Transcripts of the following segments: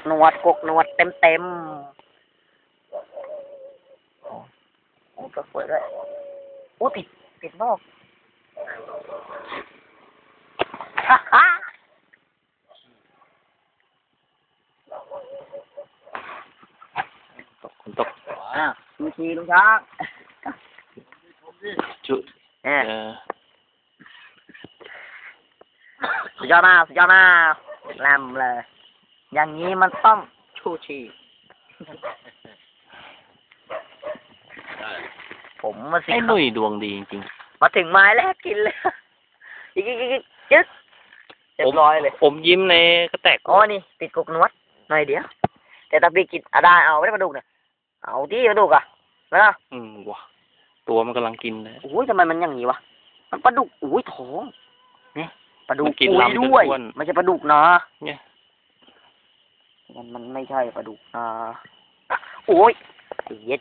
กนวดกกนวดเต็มเต็มโอ้โอ้ก็สวยด้วยโอ้ติดติดนอกฮ่าฮ่าตกคนตกดูชีลุงช้างจุเนี่ยเออสุดยอดมากสุดยอดมากแรมเลย อย่างนี้มันต้องชูชีผมมาสิไอ้ครับหนุ่ยดวงดีจริงมาถึงไม้แรกกินเลยยิกยิกยิกยิกยึดเรียบร้อยเลยๆผมยิ้มในกระแตกอ๋อนี่ติดกกนวดหน่อยเดียว แต่ตะปีกินอะได้เอาไม่ได้ปลาดุกเนี่ยเอาที่ปลาดุกอะนะอืมว่ะตัวมันกำลังกินเลยอุ้ยทำไมมันอย่างนี้วะมันปลาดุกอุ้ยท้องเนี่ยปลาดุกมันกินอุ้ยลำจนด้วยอ้วนไม่ใช่ปลาดุกนะเนี่ย มันมันไม่ใช่ปลาดุกนะโอ้ยไอ้เย็ด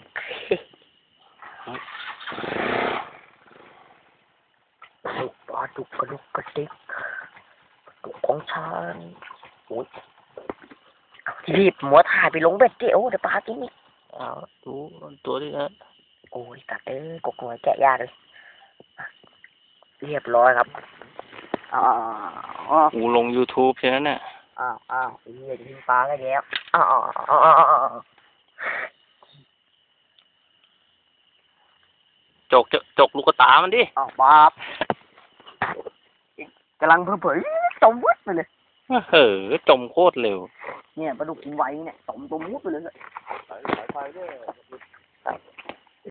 ลูกปลาดุกกระดุกกระดิกปลาดุกของฉันโอ้ยเอารีบหัวถ่ายไปลงเบ็ดเดี๋ยวเดี๋ยวปลากินอีกเอาดูตัวที่นะโอ้ยตัดเอ้ยกกหน่วยแกะยากเลยอะเรียบร้อยครับอ้าวอ้าวอูลง YouTube ใช่ไหมเนี่ย อ้าวอ้าวไอ้เหี้ยจะทิ้งปลาได้แล้วอ้าวอ้าวอ้าวอ้าวอ้าวอ้าวจกจกจกลูกกระตามันดิอ้าวบาบกำลังเผยๆจมวุดไปเลย เฮ้อจมโคตรเร็ว เนี่ยปลาดุกกินไวเนี่ยตมตัวมุดไปเลยสายสายไฟด้วย